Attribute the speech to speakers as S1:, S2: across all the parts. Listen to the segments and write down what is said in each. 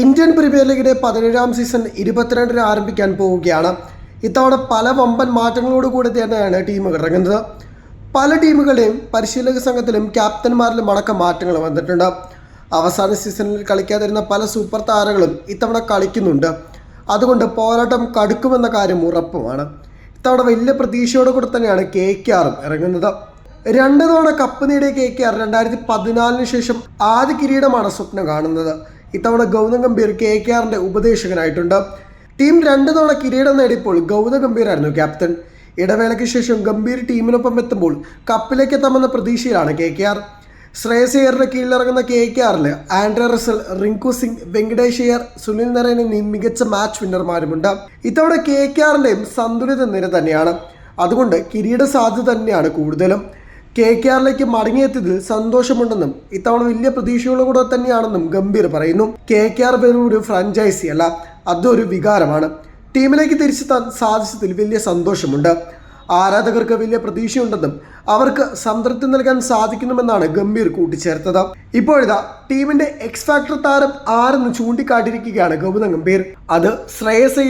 S1: Indian premier ലീഗിന്റെ പതിനേഴാം season ഇരുപത്തിരണ്ടിന് ആരംഭിക്കാൻ പോവുകയാണ്. ഇത്തവണ പല വമ്പൻ മാറ്റങ്ങളോടുകൂടി തന്നെയാണ് ടീമുകൾ ഇറങ്ങുന്നത്. പല ടീമുകളുടെയും പരിശീലക സംഘത്തിലും ക്യാപ്റ്റന്മാരിലും അടക്കം മാറ്റങ്ങൾ വന്നിട്ടുണ്ട്. അവസാന സീസണിൽ കളിക്കാതിരുന്ന പല സൂപ്പർ താരങ്ങളും ഇത്തവണ കളിക്കുന്നുണ്ട്. അതുകൊണ്ട് പോരാട്ടം കടുക്കുമെന്ന കാര്യം ഉറപ്പുമാണ്. ഇത്തവണ വലിയ പ്രതീക്ഷയോടെ കൂടെ തന്നെയാണ് കെ കെ ആറും ഇറങ്ങുന്നത്. രണ്ട് തവണ കപ്പ് നേടിയ കെ കെ ആർ രണ്ടായിരത്തി പതിനാലിന് ശേഷം ആദ്യ കിരീടമാണ് സ്വപ്നം കാണുന്നത്. ഇത്തവണ ഗൗതം ഗംഭീർ കെ കെ ആറിന്റെ ഉപദേശകനായിട്ടുണ്ട്. ടീം രണ്ട് തവണ കിരീടം നേടിയപ്പോൾ ഗൗതം ഗംഭീറായിരുന്നു ക്യാപ്റ്റൻ ഇടവേളയ്ക്ക് ശേഷം ഗംഭീർ ടീമിനൊപ്പം എത്തുമ്പോൾ കപ്പിലേക്ക് എത്താമെന്ന പ്രതീക്ഷയിലാണ് കെ കെ ആർ ശ്രേയസ് അയ്യറിന്റെ കീഴിലിറങ്ങുന്ന കെ കെ ആറിൽ Andre Russell Rinku Singh Venkatesh Iyer Sunil Narine എന്നീ മികച്ച മാച്ച് വിന്നർമാരുമുണ്ട് ഇത്തവണ കെ കെ ആറിന്റെയും സന്തുലിത നിര തന്നെയാണ്. അതുകൊണ്ട് കിരീട സാധ്യത തന്നെയാണ് കൂടുതലും. കെ കെ ആറിലേക്ക് മടങ്ങിയെത്തിയതിൽ സന്തോഷമുണ്ടെന്നും ഇത്തവണ വലിയ പ്രതീക്ഷകളോടെ തന്നെയാണെന്നും ഗംഭീർ പറയുന്നു. കെ കെ ആർ വെറും ഒരു ഫ്രാഞ്ചൈസി അല്ല അതൊരു വികാരമാണ്. ടീമിലേക്ക് തിരിച്ചെത്താൻ സാധിച്ചതിൽ വലിയ സന്തോഷമുണ്ട്. ആരാധകർക്ക് വലിയ പ്രതീക്ഷയുണ്ടെന്നും അവർക്ക് സംതൃപ്തി നൽകാൻ സാധിക്കുന്നുമെന്നാണ് ഗംഭീർ കൂട്ടിച്ചേർത്തത്. ഇപ്പോഴിതാ ടീമിന്റെ എക്സ് ഫാക്ടർ താരം ആരെന്ന് ചൂണ്ടിക്കാട്ടിരിക്കുകയാണ് ഗൗതം ഗംഭീർ. അത് ശ്രേയസ്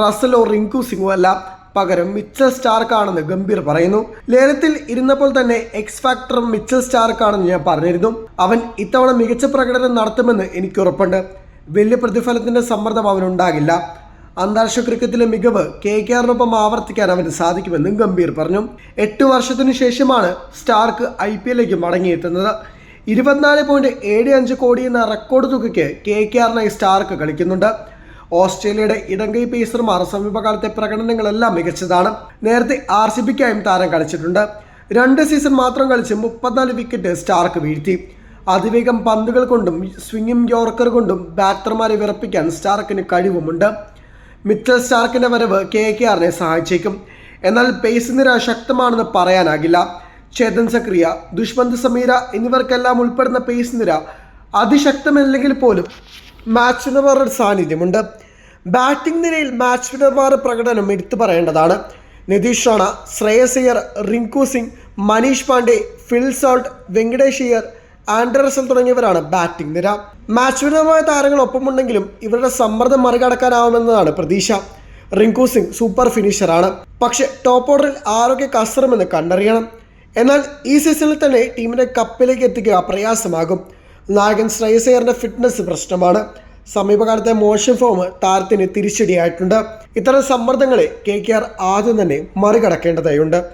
S1: റസലോ റിങ്കു സിംഗോ അല്ല പകരം മിച്ചൽ സ്റ്റാർക്കാണെന്ന് ഗംഭീർ പറയുന്നു. ലേലത്തിൽ ഇരുന്നപ്പോൾ തന്നെ എക്സ് ഫാക്ടർ മിച്ചൽ സ്റ്റാർക്കാണെന്ന് ഞാൻ പറഞ്ഞിരുന്നു. അവൻ ഇത്തവണ മികച്ച പ്രകടനം നടത്തുമെന്ന് എനിക്ക് ഉറപ്പുണ്ട്. വലിയ പ്രതിഫലത്തിന്റെ സമ്മർദ്ദം അവനുണ്ടാകില്ല. അന്താരാഷ്ട്ര ക്രിക്കറ്റിലെ മികവ് കെ കെ ആറിനൊപ്പം ആവർത്തിക്കാൻ അവന് സാധിക്കുമെന്നും ഗംഭീർ പറഞ്ഞു. എട്ട് വർഷത്തിനു ശേഷമാണ് സ്റ്റാർക്ക് ഐ പി എല്ലിലേക്ക് മടങ്ങിയെത്തുന്നത്. ഇരുപത്തിനാല് പോയിന്റ് ഏഴ് അഞ്ച് കോടി എന്ന റെക്കോർഡ് തുകയ്ക്ക് കെ കെ ആറിനായി സ്റ്റാർക്ക് കളിക്കുന്നുണ്ട്. ഓസ്ട്രേലിയയുടെ ഇടങ്കൈ പേസർമാർ സമീപകാലത്തെ പ്രകടനങ്ങളെല്ലാം മികച്ചതാണ്. നേരത്തെ ആർ സി ബിക്കായും താരം കളിച്ചിട്ടുണ്ട്. രണ്ട് സീസൺ മാത്രം കളിച്ച് മുപ്പത്തിനാല് വിക്കറ്റ് സ്റ്റാർക്ക് വീഴ്ത്തി. അതിവേഗം പന്തുകൾ കൊണ്ടും സ്വിംഗിംഗ് യോർക്കർ കൊണ്ടും ബാറ്റർമാരെ വിറപ്പിക്കാൻ സ്റ്റാർക്കിന് കഴിവുമുണ്ട്. മിച്ചൽ സ്റ്റാർക്കിന്റെ വരവ് കെ കെ ആറിനെ സഹായിച്ചേക്കും. എന്നാൽ പേസ് നിര ശക്തമാണെന്ന് പറയാനാകില്ല. ചേതൻ സക്രിയ ദുഷ്മന്ത് സമീര എന്നിവർക്കെല്ലാം ഉൾപ്പെടുന്ന പേസ് നിര അതിശക്തമല്ലെങ്കിൽ പോലും മാച്ച് വിനർമാരുടെ സാന്നിധ്യമുണ്ട്. ബാറ്റിംഗ് നിരയിൽ മാച്ച് വിനർമാരുടെ പ്രകടനം എടുത്തു പറയേണ്ടതാണ്. നിതീഷ് റാണ ശ്രേയസ് അയ്യർ റിങ്കു സിംഗ് മനീഷ് പാണ്ഡെ ഫിൽ സോൾട്ട് വെങ്കടേഷ് അയ്യർ തുടങ്ങിയവരാണ് ബാറ്റിംഗ് നിര. മാച്ച് വിനർമായ താരങ്ങൾ ഒപ്പമുണ്ടെങ്കിലും ഇവരുടെ സമ്മർദ്ദം മറികടക്കാനാവുമെന്നതാണ് പ്രതീക്ഷ. റിങ്കു സിംഗ് സൂപ്പർ ഫിനിഷറാണ്. പക്ഷേ ടോപ്പ് ഓർഡറിൽ ആരൊക്കെ കസറുമെന്ന് കണ്ടറിയണം. എന്നാൽ ഈ സീസണിൽ തന്നെ ടീമിനെ കപ്പിലേക്ക് എത്തിക്കുക പ്രയാസമാകും. നായകൻ ശ്രേയസ് ഫിറ്റ്നസ് പ്രശ്നമാണ്. സമീപകാലത്തെ മോശം ഫോം താരത്തിന് തിരിച്ചടിയായിട്ടുണ്ട്. ഇത്തരം സമ്മർദ്ദങ്ങളെ കെ കെ ആർ ആദ്യം തന്നെ മറികടക്കേണ്ടതായുണ്ട്.